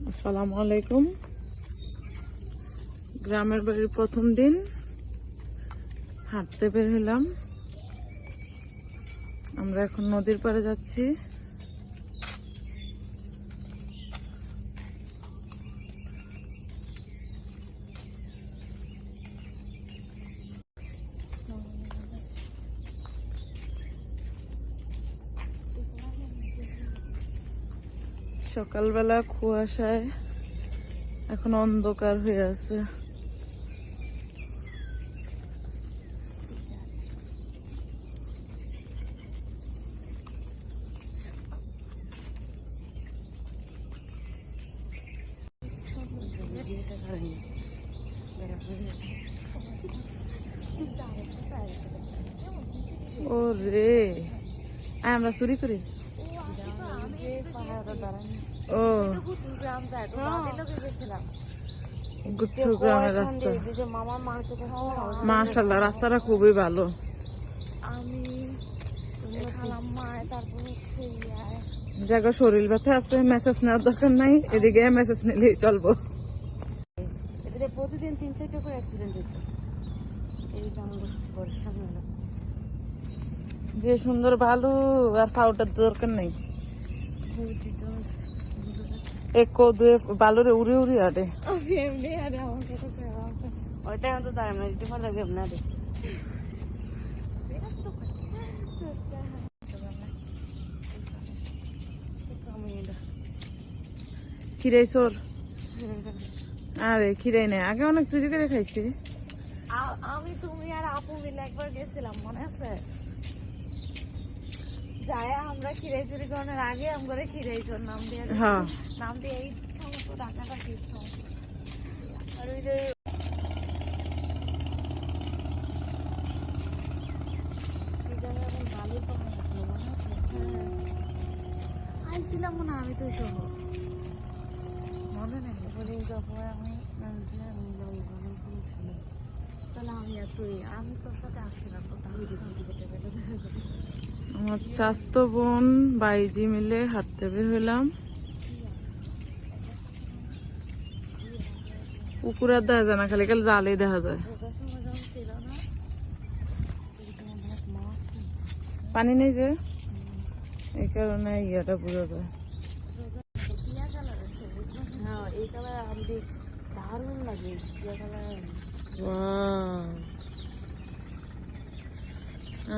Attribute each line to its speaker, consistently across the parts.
Speaker 1: আসসালামু আলাইকুম। গ্রামের বাড়ির প্রথম দিন হাঁটতে বের হলাম। আমরা এখন নদীর পাড়ে যাচ্ছি। সকালবেলা কুয়াশায় এখন অন্ধকার হয়ে আছে। ও রে আমরা চুরি করি। ও রাস্তাটা খুবই ভালো। জায়গা শরীর ব্যথা আছে মেসেজ নেওয়ার দরকার নাই, এদিকে মেসেজ নিলেই চলবো।
Speaker 2: প্রতিদিন তিন চারটে করে অ্যাক্সিডেন্ট হচ্ছে
Speaker 1: যে সুন্দর ভালো আর পাউডার দরকার নেই। এক দুয়ে বালুরে উড়ে উড়ে
Speaker 2: আরে ওইটা তো একটু ভালো লাগে না রে
Speaker 1: খিরাই চোর। আরে খিরাই নেই। আগে অনেক চুরি করে খাইছি।
Speaker 2: আমি তুমি আর আপু মিলে একবার গেছিলাম মনে আছে? যায় আমরা খিরাই চুরি করানোর আগে আমরা খিরাই চোর নাম দিয়ে
Speaker 1: হ্যাঁ
Speaker 2: নাম দিয়ে এই সমস্ত ডাকাডাকি সমস্ত। আর ওই যে? আইছিলাম মনে আমি তো মনে নেই বলে তারপরে আমি
Speaker 1: আমার চাস্তো বোন বাইজি মিলে হাঁটতে বের হইলাম পুকুর আর দেখা যায় না খালি খালি জালেই দেখা যায়। পানি নেই যে? এই কারণে ইয়েটা বোঝা যায়।
Speaker 2: হ্যাঁ এই কালার আমি দারুণ লাগে ইয়া কালার
Speaker 1: Wow.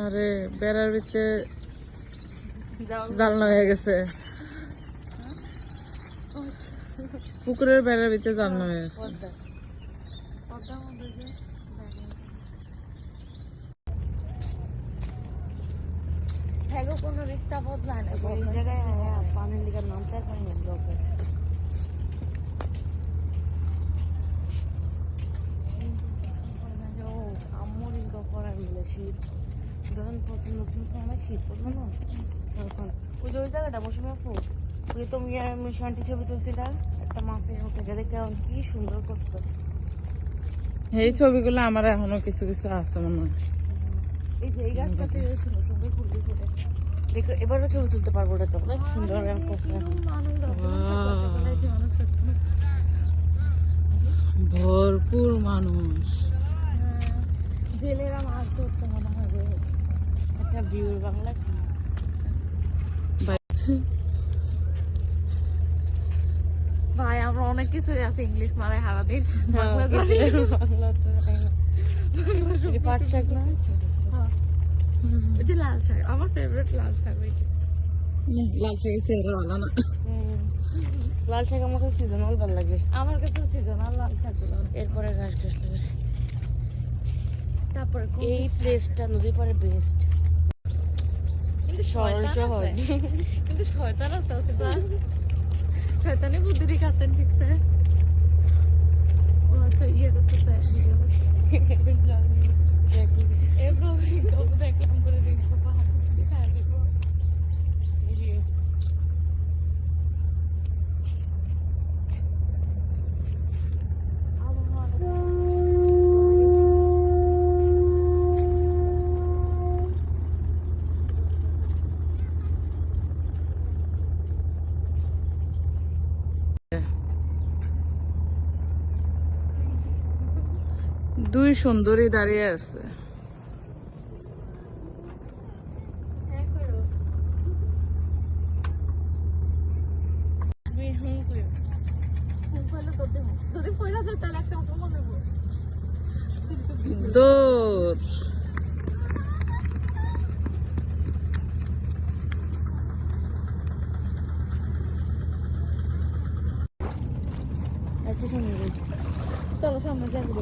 Speaker 1: আরে বেড়ার ভিতরে জালনা হয়ে গেছে। পুকুরের বেড়ার ভিতরে জালনা হয়ে গেছে।
Speaker 2: হ্যাঁ কোনো রিস্তা বদলায় না এই জায়গায় হ্যাঁ পানির লিগার নামতে পারি না ব্লকে ও আম্মুর ইনকা করার মিলে শীত যখন প্রথম নতুন সময় শীত পড়ল না তখন ওই যে ওই জায়গাটা বসে ওই তুমি ছবি একটা মাছের কি সুন্দর করতো।
Speaker 1: এই ছবিগুলো আমার এখনও কিছু কিছু আছে মনে হয়।
Speaker 2: এই যে এই গাছটাতে সুন্দর সুন্দর ফুল ফুটে। দেখো এবারও ছবি তুলতে পারব ওটা তো। অনেক সুন্দর আমি করতে
Speaker 1: ভরপুর মানুষ
Speaker 2: জেলেরা মাছ ধরতে মনে হবে আচ্ছা ভিউর বাংলা কি ভাই আমরা অনেক ইংলিশ মারায় বাংলা জানি পাট শাক না? যে লাল শাক আমার ফেভারিট লাল শাক হয়েছে।
Speaker 1: লাল শাকের চেহারা ভালো না?
Speaker 2: লাল শাক আমার কাছে সিজনাল ভালো লাগে। আমার কাছে সিজনাল লাল শাক এরপরে ঘাস ঘাস লাগে। তারপরে এই প্লেসটা নদীর পাড়ে বেস্ট সরল সহজ কিন্তু শয়তান আছে শয়তানি বুদ্ধি দিয়ে কাতেন শিখছে ও আচ্ছা ইয়ে করতেছে এরপর দেখলাম করে দেখব পাহাড়
Speaker 1: দুই সুন্দরী দাঁড়িয়ে আছে। দৌড়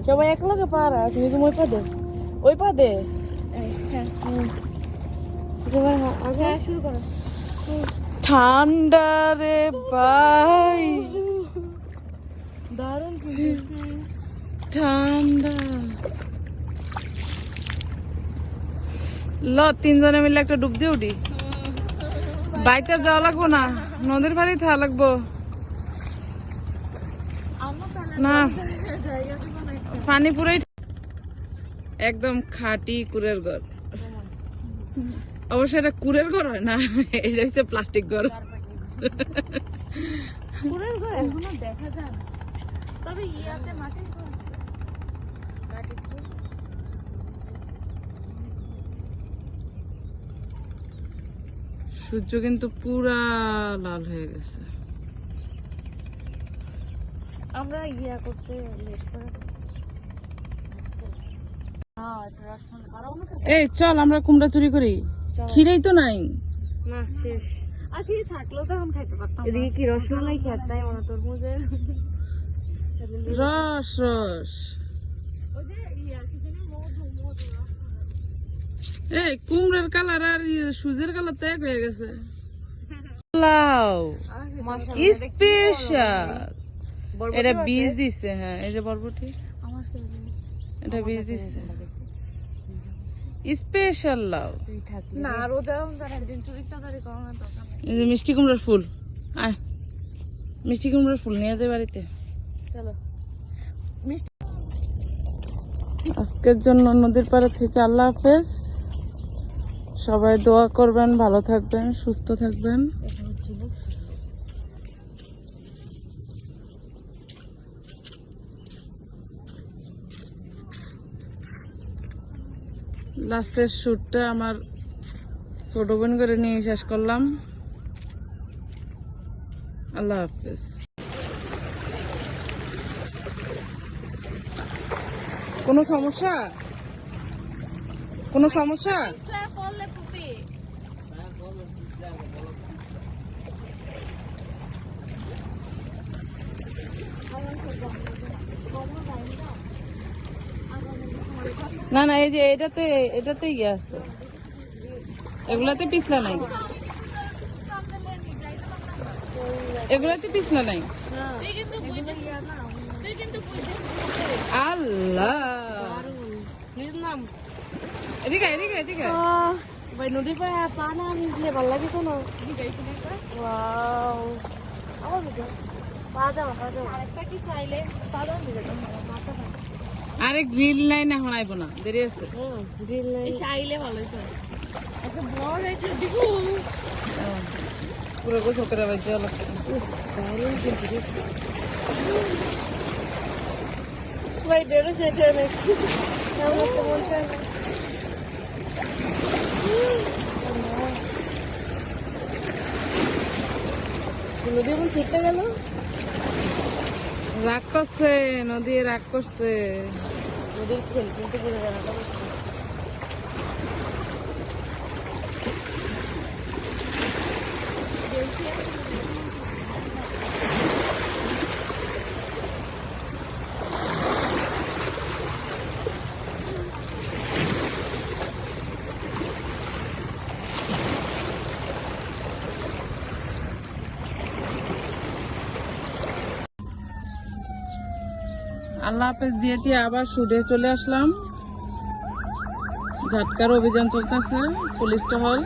Speaker 3: সবাই এক লগে পারা তুমি তুমি ওই পাদে ওই পাদে
Speaker 2: হ্যাঁ হ্যাঁ শুরু করো।
Speaker 1: ঠান্ডা রে ভাই।
Speaker 3: দারুণ
Speaker 1: ঠান্ডা। ল তিনজনে মিলে একটা ডুব দিয়ে উঠি। বাইতে যাওয়া লাগবো না নদীর বাড়ি থাকা লাগবো। না। পানি পুরাই একদম খাঁটি কুরের ঘর। অবশ্য এটা কুরের ঘর হয় না এটা হচ্ছে প্লাস্টিক ঘর।
Speaker 2: পুরের ঘর এখনও দেখা যায় না। তবে ইয়াতে মাটির ঘর।
Speaker 1: সূর্য কিন্তু পুরা লাল হয়ে গেছে।
Speaker 2: আমরা ইয়া করতে লেট করে হ্যাঁ রসমালাই পারো না
Speaker 1: এই চল আমরা কুমড়া চুরি করি। খিরেই তো নাই।
Speaker 3: না শেষ
Speaker 2: আর কি থাকলেও তখন খাইতে পারতাম
Speaker 3: এদিকে কি রসমালাই খেত তাই মনে তরমুজের।
Speaker 1: রস রস। এই কুমড়ার কালার আর সুজের কালার তো এক হয়ে গেছে। লাউ স্পেশাল। এটা বীজ দিছে হ্যাঁ এই যে বরবটি। এটা বীজ দিছে। স্পেশাল লাউ।
Speaker 3: থাকলে
Speaker 2: না রোজা রমজান একদিন চুরি চাঁদারি করো না দরকার নেই।
Speaker 1: এই যে মিষ্টি কুমড়ার ফুল। আয়। মিষ্টি কুমড়ার ফুল নিয়ে যায় বাড়িতে।
Speaker 3: চলো।
Speaker 1: আজকের জন্য নদীর পাড়া থেকে আল্লাহ হাফেজ। সবাই দোয়া করবেন ভালো থাকবেন সুস্থ থাকবেন
Speaker 3: এটা হচ্ছে বুক
Speaker 1: লাস্টের শ্যুটটা আমার ছোট বোন করে নিয়ে শেষ করলাম। আল্লাহ হাফেজ। কোনো সমস্যা? কোনো সমস্যা? না না এই যে এটাতে এটাতে ইয়ে আছে। এগুলাতে পিছলা নাই। এগুলাতে পিছলা নাই। আল্লাহ। এদিকে এদিকে এদিকে
Speaker 3: ভাই নদীর পাড়ে পা না ভালো লাগে কোনো? ওয়াও।
Speaker 1: আরে গ্রিল নাই না এখন আইব না দেরি আছে।
Speaker 3: গ্রিল নাই।
Speaker 2: এই চাইলে ভালো হতো একটা বড় একটা দিব।
Speaker 1: পুরো গোসল করে আবার যাওয়া লাগছে
Speaker 3: দারুণ ভাই দেড়ো সেটা নেই আমার তো চায় না নদী এমন ঠিকঠাক গেল?
Speaker 1: রাগ করছে নদী রাগ করছে।
Speaker 3: নদীর খেল কিন্তু
Speaker 1: আল্লাহ হাফেজ দিয়ে দিয়ে আবার সুদে চলে আসলাম। ঝাটকার অভিযান চলতেছে পুলিশ টহল